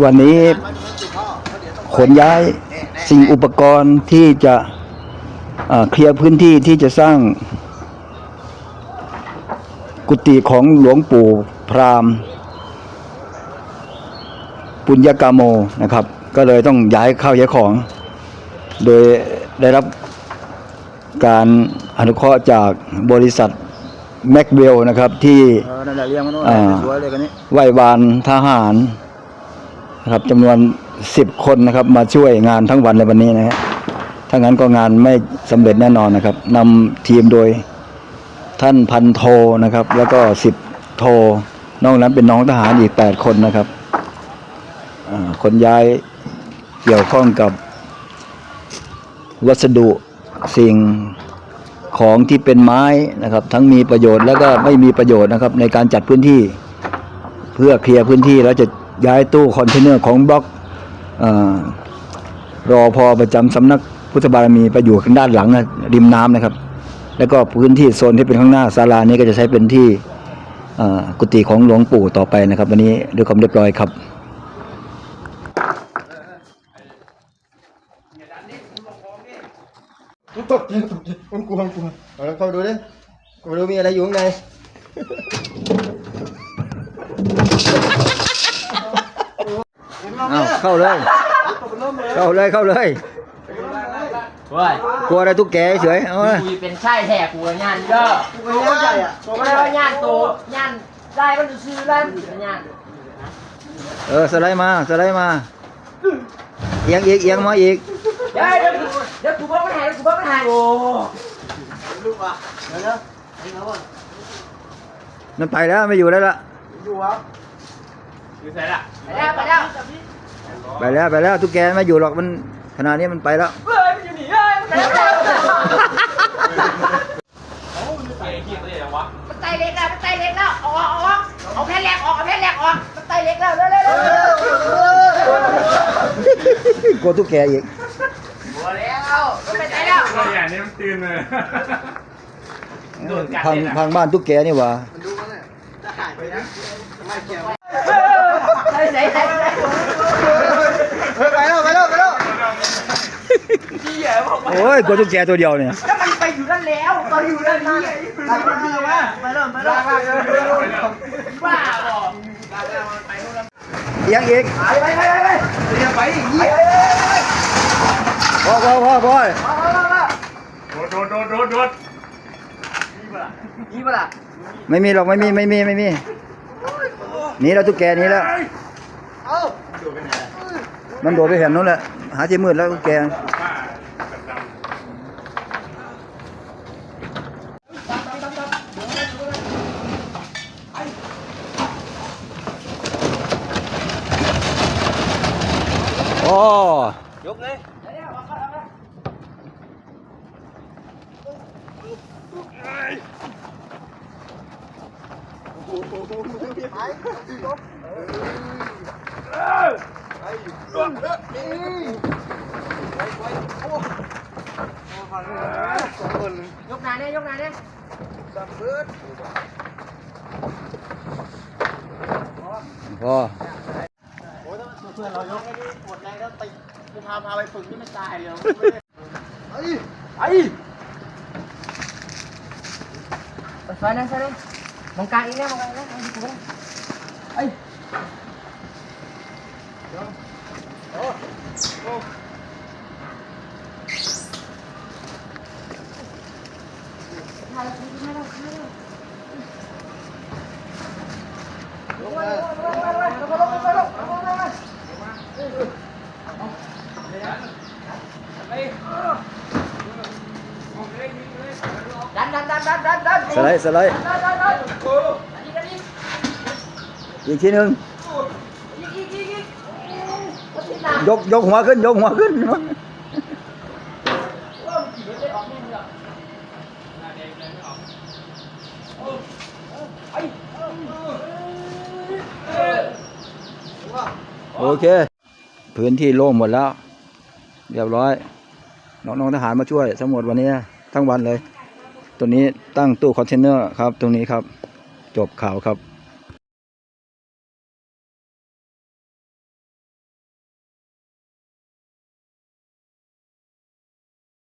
วันนี้ขนย้ายสิ่งอุปกรณ์ที่จะอ่าเคลียร์พื้นที่ที่จะสร้าง กุฏิของหลวงปู่พราหมณ์ ปุญญกาโมนะครับ ก็เลยต้องย้ายข้าวย้ายของ โดยได้รับการอนุเคราะห์จากบริษัทแม็กเวลนะครับที่เออนั่นแหละเลี้ยงมันโน่นอ่าสวยเลยกันนี้ไหว้วานทหาร นะครับจำนวนสิบคนนะครับ มาช่วยงานทั้งวันในวันนี้นะฮะถ้างั้นก็งานไม่สำเร็จแน่นอนนะครับนำทีมโดยท่านพันโทนะครับ แล้วก็สิบโทนอกนั้นเป็นน้องทหารอีกแปดคนนะครับคนย้ายเกี่ยวข้องกับวัสดุสิ่งของที่เป็นไม้นะครับ ทั้งมีประโยชน์แล้วก็ไม่มีประโยชน์นะครับ ในการจัดพื้นที่ เพื่อเคลียร์พื้นที่แล้วจะ ย้ายตู้คอนเทนเนอร์ของบล็อกอรอพอประจำสำนักพุทธบารมีไปอยู่ข้างด้านหลังนะริมน้ำนะครับ แล้วก็พื้นที่โซนที่เป็นข้างหน้าศาลานี้ก็จะใช้เป็นที่กุฏิของหลวงปู่ต่อไปนะครับ วันนี้ด้วยความเรียบร้อยครับมันตกใจตกใจมันกลัวมันกลัวเอาล้วเข้าดูดิเข้าดูมีอะไรอยู่ข้างใน อ้าวเข้าเลย เข้าเลยเข้าเลยเว้ยกลัวอะไรตุ๊กแกเฉยเอาเลยกูเป็นชายแท้กูกับย่านเด้อตัวใหญ่อะกูไม่ได้ว่าย่านโตย่านได้มันซื้อได้มันเป็นย่านเออสไลด์มาสไลด์มา เอียงอีกเอียงมาอีก เดี๋ยวเดี๋ยวกูเดี๋ยวกูบอกมันหายเดี๋ยวกูบอกมันหายโอ้มันไปแล้วไม่อยู่แล้วล่ะอยู่วะไปแล้วไปแล้ว ไปแล้วไปแล้วตุ๊กแกไม่อยู่หรอกมันขนาดนี้มันไปแล้วเฮ้ยมันอยู่นี่เฮ้ยมันไปแล้วมันไตเล็กแล้วมันไตเล็กแล้วออกออกเอาแผ่นแหลกออกเอาแผ่นแหลกออกมันไตเล็กแล้วเร็วเร็วเร็วกลัวตุ๊กแกอีกหัวแล้วมันไปไหนแล้วอย่างนี้มันตื่นเลยพังพังบ้านตุ๊กแกนี่หว่าใส่ใส่ใส่ใส่เฮ้ยไปแล้วไปแล้วไปแล้ว โอ้ยกลัวตุ๊กแกตัวเดียวเนี่ยก็มันไปอยู่นั่นแล้วตอนอยู่นั่นนี่ไปแล้วไปแล้วไปแล้วบ้าบอเอียงอีกไปไปไปไปอย่าไปอีกนี่พอพอพอพอโดดโดดโดดโดดนี่ปะล่ะไม่มีหรอกไม่มีไม่มีไม่มีหนีแล้วตุ๊กแกหนี้แล้วเอ้ามันโดดไปเห็นนู้นแหละหาที่มืดแล้วตุ๊กแก ยกนานเนี่ยยกนาเนี่ยพอโอ้ยถ้าเพื่อนเรายกให้ดีปวดแรงก็ติกูพาพาไปฝึกนี่ไม่ตายเลยไอ้ไอ้ซอยนั้นซอยนั้นมองกลางอีกแล้วมองกลางอีกนดั นดันดันดันดันสไลด์สไลด์ ดันดันดันอันนี้อันนี้ อีกทีหนึ่งอีกอีกอีกอีกโอ้ยติดหนักยกยกหัวขึ้น ยกหัวขึ้นโอเค พื้นที่โล่งหมดแล้ว เรียบร้อย น้องๆทหารมาช่วยทั้งหมดวันนี้ทั้งวันเลย ตัวนี้ตั้งตู้คอนเทนเนอร์ครับ ตรงนี้ครับ จบข่าวครับ